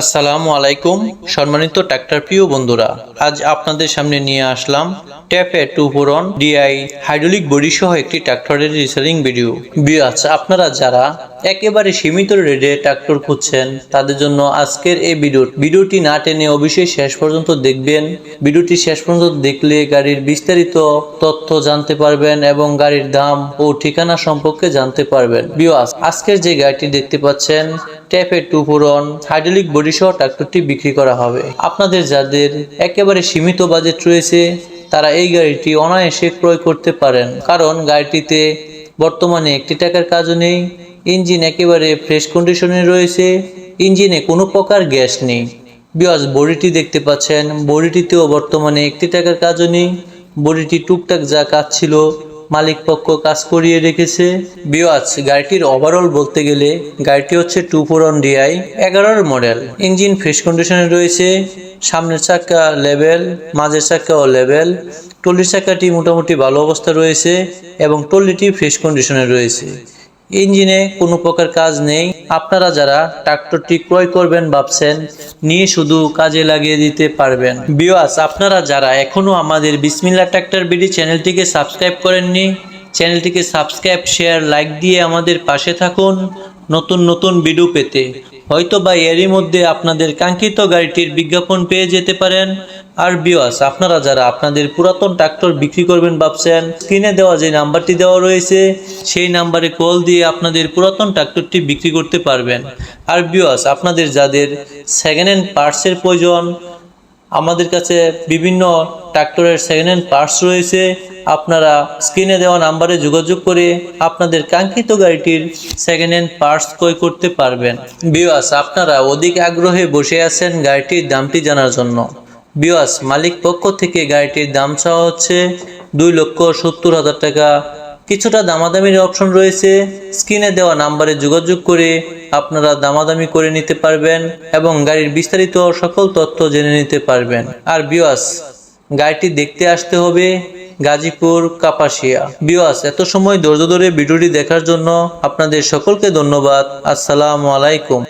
আসসালামু আলাইকুম, সম্মানিত ট্রাক্টর প্রিয় বন্ধুরা। আজ আপনাদের সামনে নিয়ে আসলাম TAFE two four one DI hydraulic body সহ একটি ট্রাক্টরের রিসেলিং ভিডিও। বিয়াস আপনারা যারা একেবারে সীমিত রেটে ট্রাক্টর খুঁজছেন, তাদের জন্য আজকের এই ভিডিও, ভিডিওটি না টেনে অবশ্যই শেষ পর্যন্ত দেখবেন। ভিডিওটি শেষ পর্যন্ত দেখলে গাড়ির বিস্তারিত তথ্য জানতে পারবেন এবং গাড়ির দাম ও ঠিকানা সম্পর্কে জানতে পারবেন। বিয়াস আজকের যে গাড়িটি দেখতে পাচ্ছেন ট্যাপে টু পুরন হাইড্রোলিক বডি সহ ট্রাক্টরটি বিক্রি করা হবে। আপনাদের যাদের একেবারে সীমিত বাজেট রয়েছে, তারা এই গাড়িটি অনায়াসে ক্রয় করতে পারেন। কারণ গাড়িটিতে বর্তমানে একটি টাকার কাজও নেই, ইঞ্জিন একেবারে ফ্রেশ কন্ডিশনে রয়েছে, ইঞ্জিনে কোনো প্রকার গ্যাস নেই। বিয়াস বডিটি দেখতে পাচ্ছেন বডিটিতেও বর্তমানে একটি টাকার কাজও নেই বডিটি টুকটাক যা কাজ ছিল মালিক পক্ষ কাজ করিয়ে রেখেছে। বিওয়াজ, গাড়িটির ওভারঅল বলতে গেলে গাড়িটি হচ্ছে টু ফোর অন ডিআই এগারোর মডেল। ইঞ্জিন ফ্রেশ কন্ডিশনে রয়েছে, সামনের চাকা লেভেল মাঝের চাকাও লেভেল টলির চাকাটি মোটামুটি ভালো অবস্থা রয়েছে এবং টলিটি ফ্রেশ কন্ডিশনে রয়েছে। ইঞ্জিনে কোনো প্রকার কাজ নেই। আপনারা যারা ট্রাক্টরটি ক্রয় করবেন ভাবছেন, নিয়ে শুধু কাজে লাগিয়ে দিতে পারবেন। বিওয়াস আপনারা যারা এখনও আমাদের বিসমিল্লা ট্রাক্টর বিডি চ্যানেলটিকে সাবস্ক্রাইব করেননি, চ্যানেলটিকে সাবস্ক্রাইব, শেয়ার, লাইক দিয়ে আমাদের পাশে থাকুন নতুন নতুন ভিডিও পেতে। হয়তো বা এরই মধ্যে আপনাদের কাঙ্ক্ষিত গাড়িটির বিজ্ঞাপন পেয়ে যেতে পারেন। আর বিওয়াস আপনারা যারা আপনাদের পুরাতন ট্রাক্টর বিক্রি করবেন ভাবছেন স্ক্রিনে দেওয়া যে নাম্বারটি দেওয়া রয়েছে, সেই নাম্বারে কল দিয়ে আপনাদের পুরাতন ট্রাক্টরটি বিক্রি করতে পারবেন। আর বিওয়াস আপনাদের যাদের সেকেন্ড হ্যান্ড পার্টসের প্রয়োজন, আমাদের কাছে বিভিন্ন ট্রাক্টরের সেকেন্ড হ্যান্ড পার্টস রয়েছে, আপনারা স্ক্রিনে দেওয়া নাম্বারে যোগাযোগ করে আপনাদের কাঙ্ক্ষিত গাড়িটির সেকেন্ড হ্যান্ড পার্টস ক্রয় করতে পারবেন। বিওয়াস আপনারা অধিক আগ্রহে বসে আছেন গাড়িটির দামটি জানার জন্য। বিওয়াস, মালিক পক্ষ থেকে গাড়িটির দাম চাওয়া হচ্ছে দুই লক্ষ সত্তর হাজার টাকা। কিছুটা দামাদামির অপশন রয়েছে। স্ক্রিনে দেওয়া নাম্বারে যোগাযোগ করে আপনারা দামাদামি করে নিতে পারবেন এবং গাড়ির বিস্তারিত সকল তথ্য জেনে নিতে পারবেন। আর বিওয়াস, গাড়িটি দেখতে আসতে হবে গাজীপুর, কাপাসিয়া। বিওয়াস, এত সময় ধৈর্য ধরে ভিডিওটি দেখার জন্য আপনাদের সকলকে ধন্যবাদ। আসসালামু আলাইকুম।